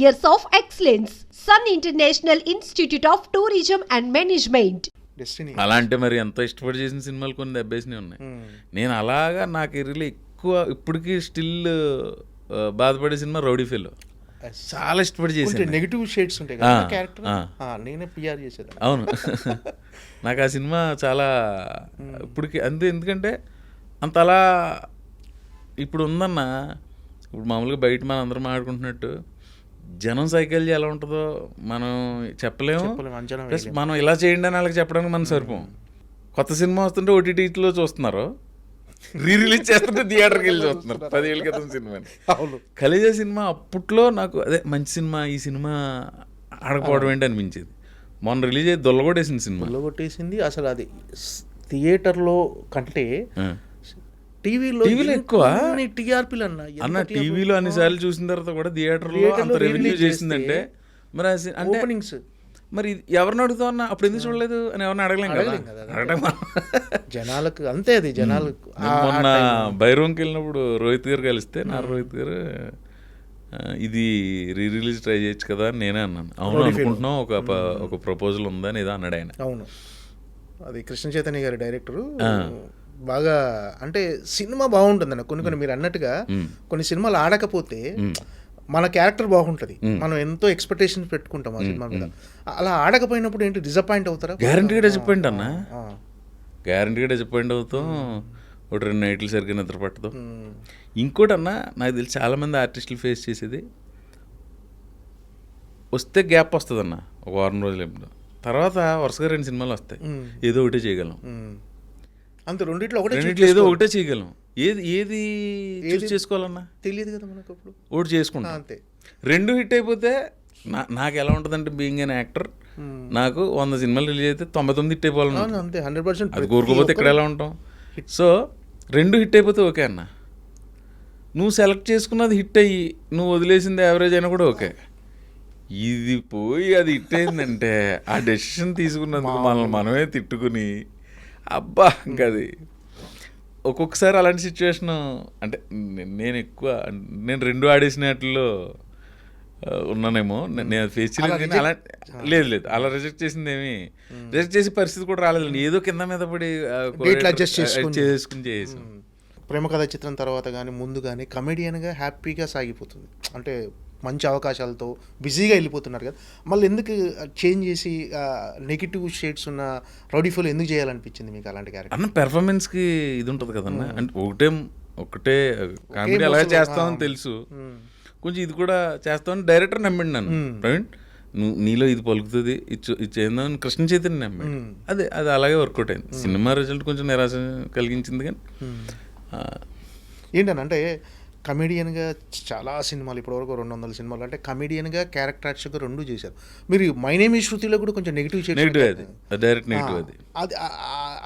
years of excellence. Sun International Institute of Tourism and Management. Destiny అలా అంటే మరి ఎంతో ఇష్టపడి చేసిన సినిమాలు కొన్ని దెబ్బేసినవి ఉన్నాయి. నేను అలాగా నాకు కెరీర్లో ఎక్కువ ఇప్పటికీ స్టిల్ బాధపడే సినిమా రౌడీ ఫెలో. చాలా ఇష్టపడి కొంచెం చేశాను నెగిటివ్ షేడ్స్ ఉంటాయి కదా క్యారెక్టర్ ఆ. నేనే పిఆర్ చేసేది అవును. నాకు ఆ సినిమా చాలా ఇప్పటికి అంతే ఎందుకంటే అంత అలా ఇప్పుడు ఉందన్న ఇప్పుడు మామూలుగా బయట మనం అందరం ఆడుకుంటున్నట్టు జనం సైకాలజీ ఎలా ఉంటుందో మనం చెప్పలేము. ప్లస్ మనం ఇలా చేయండి అని వాళ్ళకి చెప్పడానికి మనం సరిపోం. కొత్త సినిమా వస్తుంటే ఓటీటీలో చూస్తున్నారు. రీ రిలీజ్ చేస్తుంటే థియేటర్కి వెళ్ళి చూస్తున్నారు. పదేళ్ళ క్రితం సినిమాని అవును. ఖలీజా సినిమా అప్పట్లో నాకు అదే మంచి సినిమా ఈ సినిమా ఆడకపోవడం ఏంటి అనిపించేది. మొన్న రిలీజ్ అయ్యి దొల్లగొట్టేసిన సినిమా. కొట్టేసింది అసలు అది థియేటర్లో కంటే. టీవీలో టీవీలో ఎక్కువ? టీఆర్పీలు అన్న? అన్న? టీవీలో అన్నిసార్లు చూసిన తర్వాత కూడా థియేటర్లో థియేటర్లో అంత రెవెన్యూ చేసిందంటే మరి అంటే ఓపెనింగ్స్ మరి ఎవరిని అడుగుతావు అన్న? అప్పుడు ఎందుకు చూడలేదు అని ఎవరిని అడగలేం కదా. అడగడం జనాలకు అంతే అది జనాలకు నేను మొన్న భైరవంకి వెళ్ళినప్పుడు రోహిత్ గారు కలిస్తే నా రోహిత్ గారు ఇది రీ రిలీజ్ ట్రై చేయొచ్చు కదా అని నేనే అన్నాను. అవును అనుకుంటున్నాం ఒక ఒక ప్రపోజల్ ఉందని ఏదో అన్నాడు ఆయన. అవును. అది కృష్ణ చైతన్య గారి డైరెక్టరు. బాగా అంటే సినిమా బాగుంటుందన్న కొన్ని కొన్ని మీరు అన్నట్టుగా కొన్ని సినిమాలు ఆడకపోతే మన క్యారెక్టర్ బాగుంటుంది. మనం ఎంతో ఎక్స్పెక్టేషన్ పెట్టుకుంటాం ఆ సినిమా మీద. అలా ఆడకపోయినప్పుడు ఏంటి డిసప్పాయింట్ అవుతారా? గ్యారంటీగా డిసప్పాయింట్ అన్న. ఆ. గ్యారంటీగా డిసప్పాయింట్ అవుతాం. ఒకటి రెండు నైట్లు సరిగ్గా నిద్ర పట్టదు. ఇంకోటి అన్న నాకు తెలిసి చాలామంది ఆర్టిస్టులు ఫేస్ చేసేది వస్తే గ్యాప్ వస్తుంది అన్న ఒక వారం రోజులు ఎప్పుడు తర్వాత వరుసగా రెండు సినిమాలు వస్తాయి. ఏదో ఒకటే చేయగలం. అంతే రెండిట్లో ఒకటే రెండిట్లో ఏదో ఒకటే చేయగలం. ఏది ఏది చూస్ చేసుకోవాలన్నా? తెలియదు కదా మనకు అప్పుడు. ఒకటి చేసుకుంటాం. అంతే. రెండు హిట్ అయిపోతే నా నాకు ఎలా ఉంటుందంటే బీయింగ్ అన్ యాక్టర్ నాకు వంద సినిమాలు రిలీజ్ అయితే తొంభై తొమ్మిది హిట్ అయిపోవాలని అవును, అంతే. హండ్రెడ్ పర్సెంట్ అది కోరుకోపోతే ఇక్కడ ఎలా ఉంటాం? సో రెండు హిట్ అయిపోతే ఓకే అన్న. నువ్వు సెలెక్ట్ చేసుకున్నది హిట్ అయ్యి నువ్వు వదిలేసింది యావరేజ్ అయినా కూడా ఓకే. ఇది పోయి అది హిట్ అయిందంటే ఆ డెసిషన్ తీసుకున్నందుకు మనల్ని మనమే తిట్టుకుని అబ్బా ఇంకా అది ఒక్కొక్కసారి అలాంటి సిచ్యువేషన్ అంటే నేను ఎక్కువ నేను రెండు ఆడేసినట్లో ఉన్నానేమో. నేను ఫేస్ చేయలేదు అలా లేదు లేదు. అలా రిజెక్ట్ చేసింది ఏమి రిజెక్ట్ చేసే పరిస్థితి కూడా రాలేదు. ఏదో కింద మీద పడి చేసుకుని. చేసుకుని చేసాం ప్రేమ కథ చిత్రం తర్వాత కానీ ముందు కానీ కమెడియన్గా హ్యాపీగా సాగిపోతుంది. అంటే మంచి అవకాశాలతో బిజీగా వెళ్ళిపోతున్నారు కదా. మళ్ళీ ఎందుకు చేంజ్ చేసి నెగిటివ్ షేడ్స్ ఉన్న రౌడీ ఫుల్ ఎందుకు చేయాలనిపించింది మీకు అలాంటి క్యారెక్టర్ అన్న పెర్ఫార్మెన్స్కి ఇది ఉంటుంది కదన్న అంటే ఒకటే ఒకటే కామెడీ మోసం, చేస్తామని తెలుసు. కొంచెం ఇది కూడా చేస్తామని డైరెక్టర్ నమ్మిండి నన్ను. ప్రవీణ్ నువ్వు నీలో ఇది పలుకుతుంది ఇది చూ- ఇది చేద్దామని కృష్ణ చైతన్య నమ్మాడు. అదే అది అలాగే వర్కౌట్ అయింది. సినిమా రిజల్ట్ కొంచెం నిరాశ కలిగించింది కానీ ఏంటనంటే కమెడియన్గా చాలా సినిమాలు ఇప్పటివరకు రెండు వందల సినిమాలు అంటే కమెడియన్గా క్యారెక్టర్ ఆర్టిస్ట్గా రెండు చేశారు. మీరు మై నేమ్ ఈ శృతిలో కూడా కొంచెం నెగిటివ్ నెగిటివ్ అది. డైరెక్ట్ నెగిటివ్ అది. అది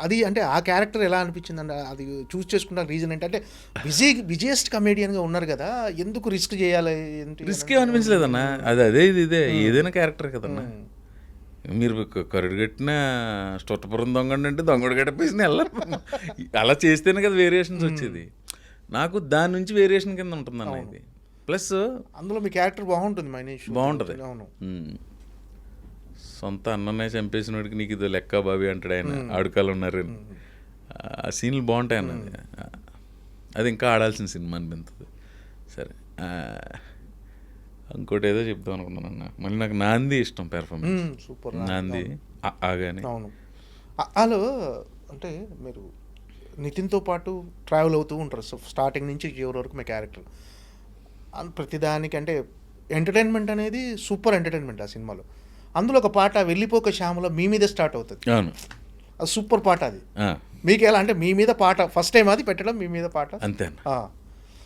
అది అంటే ఆ క్యారెక్టర్ ఎలా అనిపించింది అంటే అది చూస్ చేసుకున్న రీజన్ ఏంటంటే బిజీ బిజియెస్ట్ కమేడియన్గా ఉన్నారు కదా ఎందుకు రిస్క్ చేయాలి? ఏంటి రిస్క్ ఏమనిపించలేదన్న? అది అదే ఇది ఇదే. ఏదైనా క్యారెక్టర్ కదన్నా. మీరు క- కరుడు కట్టిన స్టొట్టపురం దొంగండి అంటే దొంగడు గడిపేసిన వెళ్ళరు అలా చేస్తేనే కదా వేరియేషన్స్ వచ్చేది. నాకు దాని నుంచి వేరియేషన్ కింద ఉంటుందన్న ఇది. ప్లస్ అందులో మీ క్యారెక్టర్ బాగుంటుంది మైనేష్ బాగుంటుంది. అవును. సొంత అన్ననే చంపేసిన వాడికి నీకు ఇది లెక్క బాబీ అంటాడు ఆయన ఆడుకాలు ఉన్నారు. ఆ సీన్లు బాగుంటాయి అన్నది అది ఇంకా ఆడాల్సిన సినిమా అనిపించదు. సరే. ఇంకోటి ఏదో చెప్దాం అనుకున్నాను అన్న మళ్ళీ నాకు నాంది ఇష్టం పెర్ఫార్మెన్స్ సూపర్. నాంది ఆగానే. అవును. అలో అంటే మీరు నితిన్తో పాటు ట్రావెల్ అవుతూ ఉంటారు. సో స్టార్టింగ్ నుంచి చివరి వరకు మీ క్యారెక్టర్? అన్- ప్రతిదానికి అంటే ఎంటర్టైన్మెంట్ అనేది సూపర్ ఎంటర్టైన్మెంట్ ఆ సినిమాలో. అందులో ఒక పాట వెళ్ళిపోక శ్యామలో మీ మీద స్టార్ట్ అవుతుంది. అది సూపర్ పాట అది. మీకు ఎలా అంటే మీ మీద పాట ఫస్ట్ టైం అది పెట్టడం మీ మీద పాట. అంతే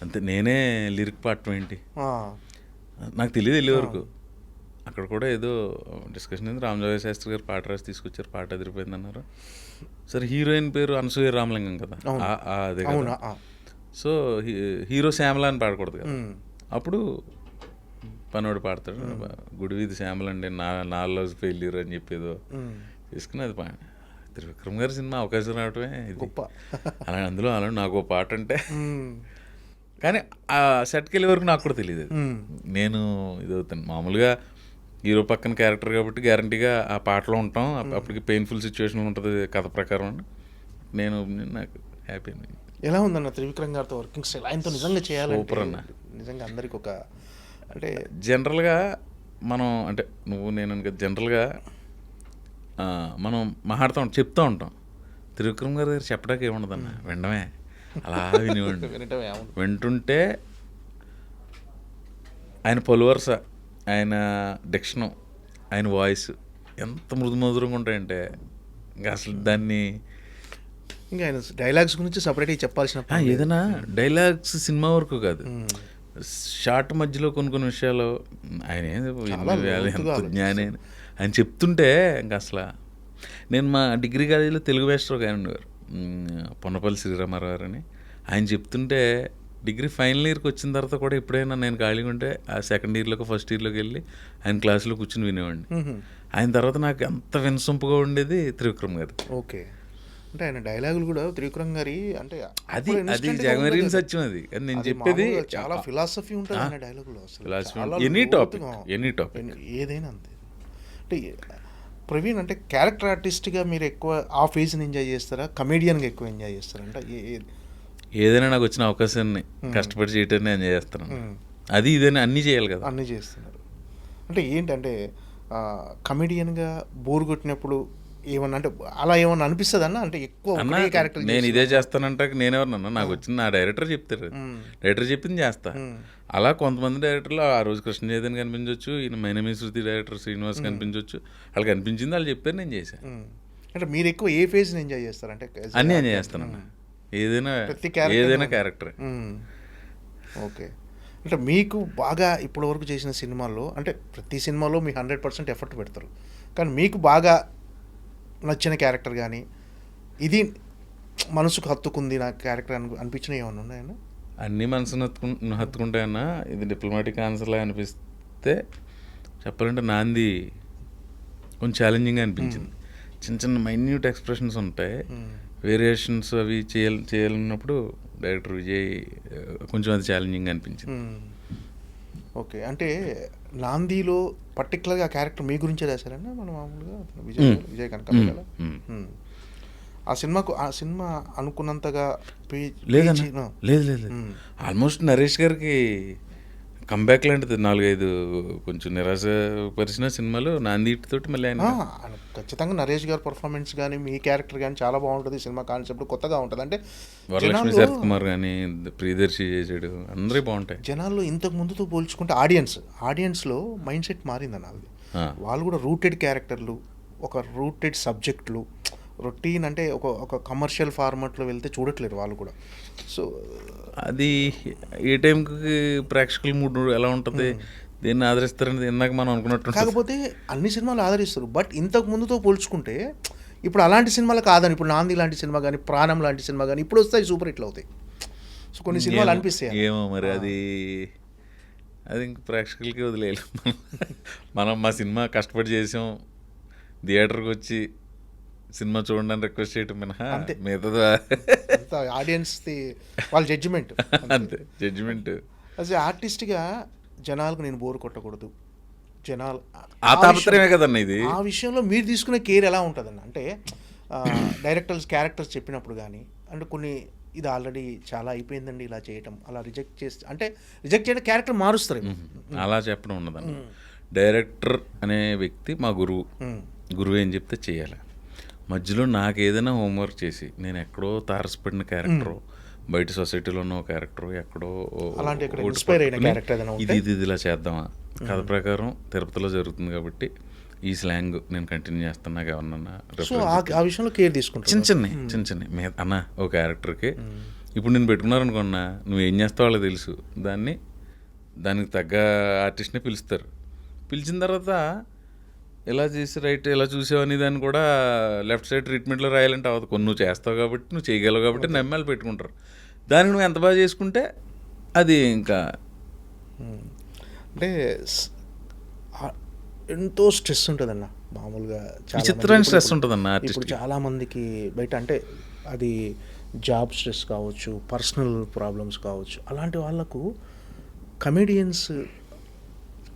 అంతే నేనే లిరిక్ పాడటం ఏంటి? నాకు తెలియదు వెళ్ళే వరకు. అక్కడ కూడా ఏదో డిస్కషన్ అయింది. రామజోగ శాస్త్రి గారు పాట రాసి తీసుకొచ్చారు పాట ఎదిరిపోయింది అన్నారు. సరే హీరోయిన్ పేరు అనసూయ రామలింగం కదా అదే. సో హీరో శ్యామల అని పాడకూడదు కదా. అప్పుడు పనోడు పాడతాడు గుడివీధి శ్యామల అండి నా నా లవ్ ఫెయిల్యూర్ అని చెప్పేదో. తీసుకుని అది పా- త్రివిక్రమ్ గారి సినిమా అవకాశం రావటమే ఇది గొప్ప అలా అందులో అలా నాకు ఓ పాట అంటే. కానీ ఆ సెట్కి వెళ్ళే వరకు నాకు కూడా తెలియదు. నేను ఇది అవుతాను మామూలుగా హీరో పక్కన క్యారెక్టర్ కాబట్టి గ్యారంటీగా ఆ పాటలో ఉంటాం. అప్- అప్పటికి పెయిన్ఫుల్ సిచ్యువేషన్ ఉంటుంది కథ ప్రకారం నేను నాకు హ్యాపీ ఎలా ఉందన్న త్రివిక్రమ్ గారితో వర్కింగ్ స్టైల్ ఆయనతో నిజంగా చేయాలంటే Super అన్న. నిజంగా అందరికి ఒక అంటే జనరల్గా మనం అంటే నువ్వు నేను అనుకో జనరల్గా మనం మాట్లాడుతూ ఉంటాం చెప్తూ ఉంటాం. త్రివిక్రమ్ గారి దగ్గర చెప్పడానికి ఏముండదన్న? వినడమే. అలా వినివ్వండి వింటుంటే ఆయన పలువరుస ఆయన డిక్షను ఆయన వాయిస్ ఎంత మృదు మధురంగా ఉంటాయంటే ఇంకా అసలు దాన్ని ఇంకా ఆయన డైలాగ్స్ గురించి సపరేట్గా చెప్పాల్సిన. ఏదైనా డైలాగ్స్ సినిమా వరకు కాదు. షార్ట్ మధ్యలో కొన్ని కొన్ని విషయాలు ఆయన ఎంత జ్ఞాని. ఆయన చెప్తుంటే ఇంకా అసలు నేను మా డిగ్రీ కాలేజీలో తెలుగు వేస్టర్ ఒక ఆయన ఉండేవారు పొన్నపల్లి శ్రీరామారావు గారు అని ఆయన చెప్తుంటే డిగ్రీ ఫైనల్ ఇయర్కి వచ్చిన తర్వాత కూడా ఎప్పుడైనా నేను ఖాళీగా ఉంటే ఆ సెకండ్ ఇయర్లోకి ఫస్ట్ ఇయర్లోకి వెళ్ళి ఆయన క్లాసులో కూర్చుని వినేవాడిని. ఆయన తర్వాత నాకు ఎంత వినసొంపుగా ఉండేది త్రివిక్రమ్ గారు. ఓకే. అంటే ఆయన డైలాగులు కూడా త్రివిక్రమ్ గారి అంటే అది అది ఉండదు. సత్యం అది. నేను చెప్పేది చాలా ఫిలాసఫీ ఉంటుంది ఆయన డైలాగులో అసలు. లోతుగా. any topic. ఎన్ని- ఏదైనా అంతే. అంటే ప్రవీణ్ అంటే క్యారెక్టర్ ఆర్టిస్ట్గా మీరు ఎక్కువ ఆ ఫేజ్ని ఎంజాయ్ చేస్తారా? కమేడియన్గా ఎక్కువ ఎంజాయ్ చేస్తారా? అంటే ఏ- ఏ- ఏదైనా నాకు వచ్చిన అవకాశాన్ని కష్టపడి చేయటాన్ని ఎంజాయ్ చేస్తున్నాను మ్మ్. అది ఇదైనా అన్నీ చేయాలి కదా. అన్నీ చేస్తున్నారు. అంటే ఏంటంటే కమెడియన్గా బోర్ కొట్టినప్పుడు ఏమన్నా అంటే అలా ఏమన్నా అనిపిస్తుంది అన్న అంటే ఎక్కువ క్యారెక్టర్ నేను ఇదే చేస్తానంటే నేనెవరినన్నా నాకు వచ్చింది నా డైరెక్టర్ చెప్తారు. డైరెక్టర్ చెప్పింది చేస్తా. అలా కొంతమంది డైరెక్టర్లు ఆ రోజు కృష్ణ చైతన్య కనిపించవచ్చు ఈయన మైనమీ శృతి డైరెక్టర్ శ్రీనివాస్ కనిపించవచ్చు వాళ్ళకి అనిపించింది వాళ్ళు చెప్పారు నేను చేశాను అంటే మీరు ఎక్కువ ఏ ఫేజ్ని ఎంజాయ్ చేస్తారు? అంటే అన్నీ ఎంజాయ్ చేస్తానన్న. ఏదైనా ఏదైనా క్యారెక్టర్. ఓకే. అంటే మీకు బాగా ఇప్పటివరకు చేసిన సినిమాల్లో అంటే ప్రతి సినిమాలో మీ హండ్రెడ్ పర్సెంట్ ఎఫర్ట్ పెడతారు. కానీ మీకు బాగా నచ్చిన క్యారెక్టర్ కానీ ఇది మనసుకు హత్తుకుంది నా క్యారెక్టర్ అని అనిపించిన ఏమైనా ఉన్నాయన్నా అన్నీ మనసును హత్తుకు హత్తుకుంటాయన్నా ఇది డిప్లొమాటిక్ ఆన్సర్లా అనిపిస్తే చెప్పాలంటే నాంది కొంచెం ఛాలెంజింగ్గా అనిపించింది. చిన్న చిన్న మైన్యూట్ ఎక్స్ప్రెషన్స్ ఉంటాయి వేరియేషన్స్ అవి చేయాలి చేయాలన్నప్పుడు డైరెక్టర్ విజయ్ ఆ, కొంచెం అది ఛాలెంజింగ్ అనిపించింది. ఓకే అంటే నాందీలో పర్టికులర్గా క్యారెక్టర్ మీ గురించే రాశారన్నా మన మామూలుగా విజయ్. విజయ్ కనుక. ఆ సినిమాకు ఆ సినిమా అనుకున్నంతగా. లేదు లేదు లేదు. ఆల్మోస్ట్ నరేష్ గారికి కంబ్యాక్ లాంటిది నాలుగైదు కొంచెం నిరాశ పరిచిన సినిమాలు నాంది తోటి మళ్ళీ ఆయన ఖచ్చితంగా నరేష్ గారి పర్ఫార్మెన్స్ కానీ మీ క్యారెక్టర్ కానీ చాలా బాగుంటుంది సినిమా కాన్సెప్ట్. కొత్తగా ఉంటుంది. అంటే వరలక్ష్మి శరత్ కుమార్ కానీ ప్రియదర్శి చేసాడు అందరూ బాగుంటాయి. జనాల్లో ఇంతకు ముందుతో పోల్చుకుంటే ఆడియన్స్ ఆడియన్స్లో మైండ్ సెట్ మారిందన్న అది. ఆ. వాళ్ళు కూడా రూటెడ్ క్యారెక్టర్లు ఒక రూటెడ్ సబ్జెక్టులు రొటీన్ అంటే ఒక ఒక కమర్షియల్ ఫార్మాట్లో వెళ్తే చూడట్లేరు వాళ్ళు కూడా. సో అది ఏ టైంకి ప్రేక్షకుల మూడ్ ఎలా ఉంటుంది? దీన్ని ఆదరిస్తారని ఇందాక మనం అనుకున్నట్టు. కాకపోతే అన్ని సినిమాలు ఆదరిస్తారు. బట్ ఇంతకు ముందుతో పోల్చుకుంటే ఇప్పుడు అలాంటి సినిమాలు కాదని ఇప్పుడు నాంది లాంటి సినిమా కానీ ప్రాణం లాంటి సినిమా కానీ ఇప్పుడు వస్తాయి సూపర్ హిట్లు అవుతాయి. సో కొన్ని సినిమాలు అనిపిస్తాయి. ఏమో మరి అది అది ఇంక ప్రేక్షకులకి వదిలేయాలి. మనం మా సినిమా కష్టపడి చేసాం థియేటర్కి వచ్చి సినిమా చూడండి అని రిక్వెస్ట్ చేయటం మినహా అంతే. మిగతా ఆడియన్స్ వాళ్ళ జడ్జిమెంట్ అంతే. జడ్జిమెంట్ యాజ్ ఆర్టిస్ట్గా జనాలకు నేను బోర్ కొట్టకూడదు. జనాలు ఆ తాపత్రయమే కదన్న ఇది? ఆ విషయంలో మీరు తీసుకునే కేర్ ఎలా ఉంటుందన్న? అంటే డైరెక్టర్స్ క్యారెక్టర్స్ చెప్పినప్పుడు కానీ అంటే కొన్ని ఇది ఆల్రెడీ చాలా అయిపోయిందండి ఇలా చేయటం. అలా రిజెక్ట్ చేస్తే అంటే రిజెక్ట్ చేయడం క్యారెక్టర్ మారుస్తారు అలా చెప్పడం ఉండదన్న. డైరెక్టర్ అనే వ్యక్తి మా గురువు. గురువు ఏం చెప్తే చేయాలి. మధ్యలో నాకు ఏదైనా హోంవర్క్ చేసి నేను ఎక్కడో తారసపడిన క్యారెక్టర్ బయట సొసైటీలో ఉన్న క్యారెక్టర్ ఎక్కడో? ఇది ఇది ఇది ఇలా చేద్దామా? కథ ప్రకారం తిరుపతిలో జరుగుతుంది కాబట్టి ఈ స్లాంగ్ నేను కంటిన్యూ చేస్తాను నాకు ఎవరన్నా సో reference ఆ విషయంలో కేర్ తీసుకుంటారు చిన్న చిన్న చిన్న చిన్న. అన్న ఒక క్యారెక్టర్కి. ఇప్పుడు నేను పెట్టుకున్నారనుకున్నా నువ్వు ఏం చేస్తావు వాళ్ళకి తెలుసు. దాన్ని దానికి తగ్గ ఆర్టిస్ట్ని పిలుస్తారు. పిలిచిన తర్వాత ఇలా చేసి రైట్ ఇలా చూసావని దాన్ని కూడా లెఫ్ట్ సైడ్ ట్రీట్మెంట్లో రాయాలంటే అవ్వదు. కొన్ని నువ్వు చేస్తావు కాబట్టి నువ్వు చేయగలవు కాబట్టి నమ్మాలి పెట్టుకుంటారు. దానికి నువ్వు ఎంత బాగా చేసుకుంటే అది ఇంకా. అంటే ఎంతో స్ట్రెస్ ఉంటుందన్న. మామూలుగా విచిత్రమైన ఇప్పుడు- ఉంటుందన్న ఇప్పుడు artist కి. చాలా మందికి బయట అంటే అది జాబ్ స్ట్రెస్ కావచ్చు పర్సనల్ ప్రాబ్లమ్స్ కావచ్చు. అలాంటి వాళ్ళకు కమెడియన్స్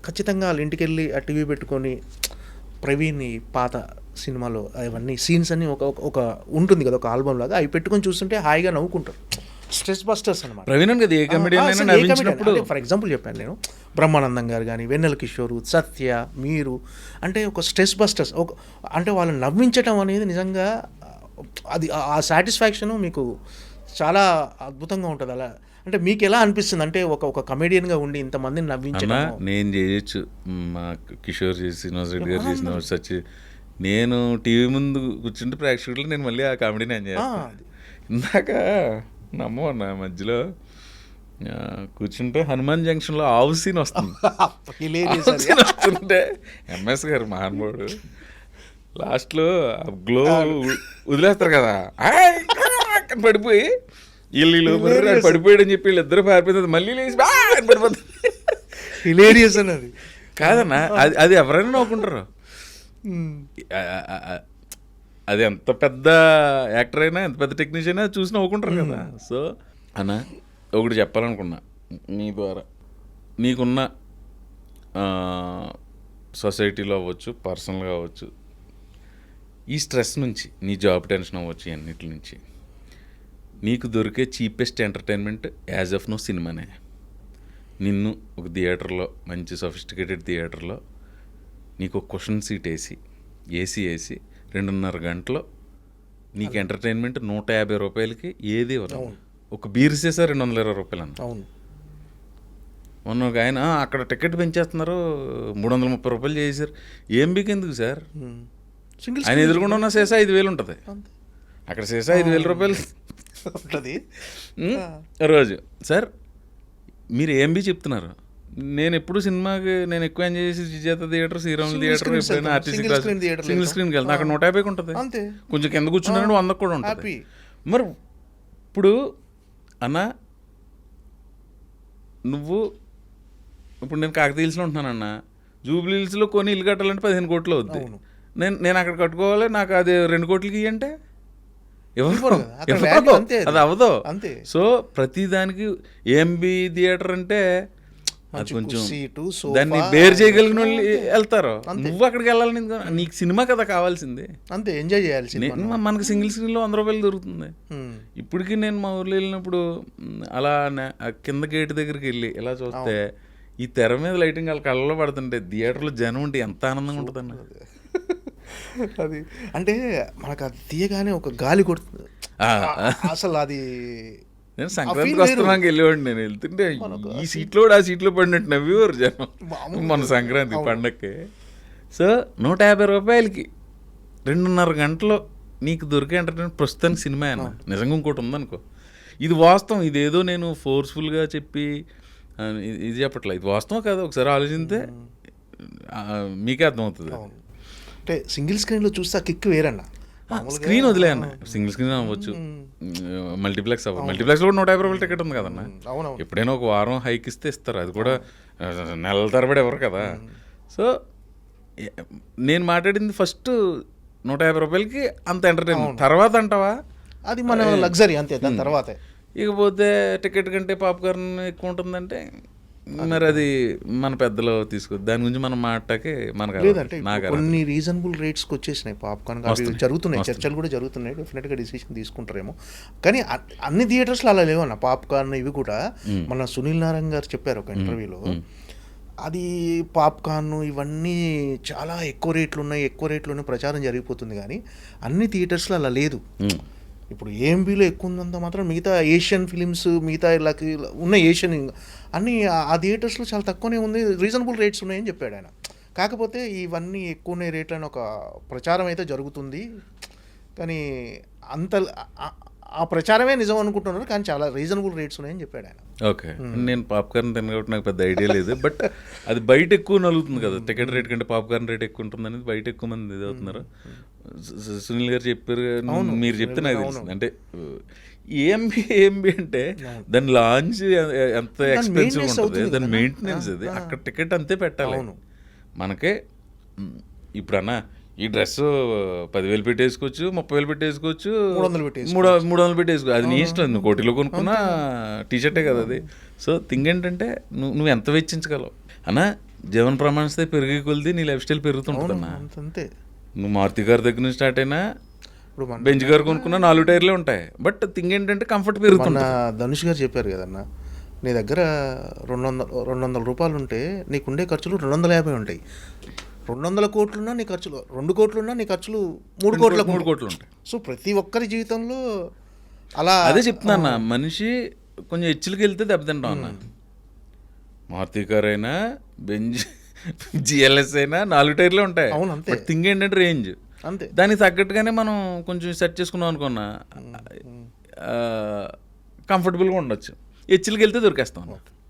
ఖచ్చితంగా వాళ్ళ ఇంటికి వెళ్ళి ఆ టీవీ పెట్టుకొని ప్రవీణ్ పాత సినిమాలో అవన్నీ సీన్స్ అన్ని ఒక ఒక- ఉంటుంది కదా ఒక ఆల్బమ్ లాగా అవి పెట్టుకొని చూస్తుంటే హాయిగా నవ్వుకుంటారు. స్ట్రెస్ బస్టర్స్ అనమాట ప్రవీణ్ కదా ఏ ఫర్ ఎగ్జాంపుల్ చెప్పాను నేను బ్రహ్మానందం గారు కానీ వెన్నెల కిషోరు సత్య మీరు అంటే ఒక స్ట్రెస్ బస్టర్స్ ఒక అంటే వాళ్ళని నవ్వించటం అనేది నిజంగా అది ఆ సాటిస్ఫాక్షన్ మీకు చాలా అద్భుతంగా ఉంటుంది. అలా అంటే మీకు ఎలా అనిపిస్తుంది? అంటే ఒక ఒక కమెడియన్గా ఉండి ఇంతమందిని నవ్వించడం నేను చేయొచ్చు. మా కిషోర్ చేసి శ్రీనివాస్ రెడ్డి గారు చేసిన సచి నేను టీవీ ముందు కూర్చుంటే ప్రేక్షకులు నేను మళ్ళీ ఆ కామెడీని ఎంజాయ్ చేస్తాను. ఇందాక నమ్మో నా మధ్యలో కూర్చుంటే హనుమాన్ జంక్షన్లో ఆవు సీన్ వస్తుంది. వస్తుంటే ఎంఎస్ గారు మహానుభావుడు లాస్ట్లో గ్లో వదిలేస్తారు కదా. పడిపోయి వీళ్ళు వీళ్ళు మరి ఆడు పడిపోయాడు అని చెప్పి వీళ్ళిద్దరు పారిపోతుంది మళ్ళీ లేచి హిలేరియస్ అన్నది కాదన్నా అది అది ఎవరైనా నవ్వుకుంటారు. అది ఎంత పెద్ద యాక్టర్ అయినా ఎంత పెద్ద టెక్నీషియన్ అయినా చూసి నవ్వుకుంటారు కదా. సో అన్న ఒకటి చెప్పాలనుకున్నా నీ ద్వారా. నీకున్న సొసైటీలో అవ్వచ్చు పర్సనల్గా అవ్వచ్చు ఈ స్ట్రెస్ నుంచి నీ జాబ్ టెన్షన్ అవ్వచ్చు అన్నిటి నుంచి. నీకు దొరికే cheapest entertainment as of now సినిమానే. నిన్ను ఒక థియేటర్లో మంచి సొఫిస్టికేటెడ్ థియేటర్లో నీకు ఒక క్వశ్చన్ సీట్ వేసి ఏసీ వేసి రెండున్నర గంటలో నీకు ఎంటర్టైన్మెంట్ నూట యాభై రూపాయలకి ఏది ఇవ్వదు. ఒక బీర్ చేసా రెండు వందల ఇరవై రూపాయలు అన్న అవును. మొన్న ఒక ఆయన "ఆ, అక్కడ టికెట్ పెంచేస్తున్నారు మూడు వందల ముప్పై రూపాయలు చేశారు. ఏం బీక్ ఎందుకు సార్. సింగిల్ ఆయన ఎదురుకుండా ఉన్న సేసా ఐదు వేలు ఉంటుంది. అంతే. అక్కడ సేసా ఐదు వేల రూపాయలు ఉంటుంది. రోజు. సార్ మీరు ఏం బి చెప్తున్నారు? నేను ఎప్పుడు సినిమాకి నేను ఎక్కువ ఎంజాయ్ చేసి Vijetha theatre Sriramulu Single theatre ఎప్పుడైనా. RTC class single. స్క్రీన్కి వెళ్తాం అక్కడ నూట యాభైకి ఉంటుంది. అంతే. కొంచెం కింద కూర్చున్నాడు వందకు కూడా ఉంటుంది. మరి ఇప్పుడు అన్న నువ్వు ఇప్పుడు నేను కాకతీయుల్స్లో ఉంటున్నానన్న జూబ్లీ హిల్స్లో కొని ఇల్లు కట్టాలంటే పదిహేను కోట్లు అవుద్ది. నేను నేను అక్కడ కట్టుకోవాలి నాకు అది రెండు కోట్లకి ఇయ్యంటే? ఎవరు అది. అవ్వదు అంతే. సో ప్రతి దానికి ఏంబి థియేటర్ అంటే కొంచెం దాన్ని బేర్ చేయగలిగిన వాళ్ళు. వెళ్తారు. నువ్వు అక్కడికి వెళ్ళాలని? నీకు సినిమా కదా కావాల్సింది అంతే ఎంజాయ్ చేయాలి నే- సినిమా మనకి సింగిల్ స్క్రీన్లో వంద రూపాయలు దొరుకుతుంది. ఇప్పటికీ నేను మా ఊర్లో వెళ్ళినప్పుడు అలా కింద గేట్ దగ్గరికి వెళ్ళి ఇలా చూస్తే ఈ తెర మీద లైటింగ్ వాళ్ళ కళ్ళలో పడుతుంటే థియేటర్లో జనం ఉంటే ఎంత ఆనందంగా ఉంటుందన్న అది. అంటే మనకు అది తీయగానే ఒక గాలి కొడుతుంది అసలు అది నేను వేరు. వస్తున్నాక వెళ్ళేవాడిని నేను. వెళ్తుంటే ఈ సీట్లో కూడా ఆ సీట్లో పడినట్టు నవ్వేవారు జనం. మన సంక్రాంతి పండక్కి. సో నూట యాభై రూపాయలకి రెండున్నర గంటలో నీకు దొరికే ఎంటర్టైన్మెంట్ ప్రస్తుతానికి సినిమా అన్న. నిజంగా ఇంకోటి ఉందనుకో. ఇది వాస్తవం. ఇదేదో నేను ఫోర్స్ఫుల్గా చెప్పి ఇది- ఇది చెప్పట్లే. ఇది వాస్తవం కాదు. ఒకసారి ఆలోచిస్తే మీకే అర్థమవుతుంది. అంటే సింగిల్ స్క్రీన్లో చూస్తే ఆ కిక్ వేరన్న. స్క్రీన్ వదిలే అన్న. సింగిల్ స్క్రీన్ అవ్వచ్చు. మల్టీప్లెక్స్ అవ్వచ్చు మల్టీప్లెక్స్ కూడా నూట యాభై రూపాయలు టికెట్ ఉంది కదన్న. ఎప్పుడైనా ఒక వారం హైక్ ఇస్తే ఇస్తారు. అది కూడా నెలల తరబడి ఎవరు కదా. సో నేను మాట్లాడింది ఫస్ట్ నూట యాభై రూపాయలకి అంత ఎంటర్టైన్మెంట్ తర్వాత అంటావా? అది మన లగ్జరీ అంతే దాని తర్వాతే. ఇకపోతే టికెట్ కంటే పాప్కార్న్ ఎక్కువ ఉంటుందంటే మరి అది మన పెద్దలు తీసుకో దాని గురించి మనం మాటకి మనకు లేదంటే కొన్ని రీజనబుల్ రేట్స్కి వచ్చేసినాయి పాప్కార్న్. జరుగుతున్నాయి. చర్చలు కూడా జరుగుతున్నాయి. డెఫినెట్గా డిసిషన్ తీసుకుంటారేమో. కానీ అన్ని థియేటర్స్లో అలా లేవన్న. పాప్కార్న్ ఇవి కూడా మన సునీల్ నారాయణ గారు చెప్పారు ఒక ఇంటర్వ్యూలో అది పాప్కార్న్ ఇవన్నీ చాలా ఎక్కువ రేట్లు ఉన్నాయి ఎక్కువ రేట్లోనే ప్రచారం జరిగిపోతుంది కానీ అన్ని థియేటర్స్లో అలా లేదు. ఇప్పుడు ఏఎంబీలో ఎక్కువ ఉందంత మాత్రం మిగతా ఏషియన్ ఫిలిమ్స్ మిగతా ఇలా ఉన్న ఏషియన్ అన్నీ ఆ- థియేటర్స్లో చాలా తక్కువనే ఉంది రీజనబుల్ రేట్స్ ఉన్నాయని చెప్పాడు ఆయన. కాకపోతే ఇవన్నీ ఎక్కువనే రేట్లని అని ఒక ప్రచారం అయితే జరుగుతుంది. కానీ అంత ఆ- ప్రచారమే నిజం అనుకుంటున్నారు కానీ చాలా రీజనబుల్ రేట్స్ ఉన్నాయని చెప్పాడు ఆయన. ఓకే. నేను పాప్కార్న్ తిన కాబట్టి నాకు పెద్ద ఐడియా లేదు. బట్ అది బయట ఎక్కువ నలుగుతుంది కదా. టికెట్ రేట్ కంటే పాప్కార్న్ రేట్ ఎక్కువ ఉంటుంది అనేది బయట ఎక్కువ మంది ఇది అవుతున్నారు. సునీల్ గారు చెప్పారు మీరు చెప్తే నాకు తెలిసింది అంటే ఏంబి ఏంబి అంటే దాని లాంచ్ ఎంత ఎక్స్పెన్సివ్ ఉంటుంది. దాని. మెయింటెనెన్స్ అది. అక్కడ టికెట్ అంతే పెట్టాలి. మనకే మ్, ఇప్పుడు అన్న ఈ డ్రెస్ పదివేలు పెట్టేసుకోవచ్చు ముప్పై వేలు పెట్టేసుకోవచ్చు మూడు వందలు పెట్టేసుకోవచ్చు. మూడు మూడు వందలు పెట్టేసుకో అది నీ ఇష్టం నువ్వు కోటిలో కొనుక్కున్నా టీ షర్టే కదా అది. సో థింగ్ ఏంటంటే నువ్వు నువ్వు ఎంత వెచ్చించగలవు? అన్న జీవన ప్రమాణస్తే పెరిగే కొలిది నీ లైఫ్ స్టైల్ పెరుగుతుంటుంది అన్న అంత నువ్వు మారుతి గారి దగ్గర నుంచి స్టార్ట్ అయినా బెంచ్ గారు కొనుక్కున్న నాలుగు టైర్లే ఉంటాయి. బట్ థింగ్ ఏంటంటే కంఫర్ట్ పెరుగుతుంది. ధనుష్ గారు చెప్పారు కదన్న నీ దగ్గర రెండు వందల రెండు వందల రూపాయలు ఉంటే నీకుండే ఖర్చులు రెండు వందల యాభై ఉంటాయి. రెండు వందల కోట్లున్నా నీ ఖర్చులు రెండు కోట్లున్నా నీ ఖర్చులు మూడు కోట్ల మూడు కోట్లు ఉంటాయి. సో ప్రతి ఒక్కరి జీవితంలో అలా అదే చెప్తున్నా మనిషి కొంచెం హెచ్చులకి వెళ్తే దెబ్బతింటాం అన్న. మారుతి కార్ అయినా బెంజ్ జిఎల్ఎస్ అయినా నాలుగు టైర్లే ఉంటాయి. అవును, అంతే. థింగ్ ఏంటంటే రేంజ్. అంతే. దానికి తగ్గట్టుగానే మనం కొంచెం సెట్ చేసుకున్నాం అనుకున్నా కంఫర్టబుల్గా ఉండొచ్చు. హెచ్చులకి వెళ్తే దొరికేస్తాం.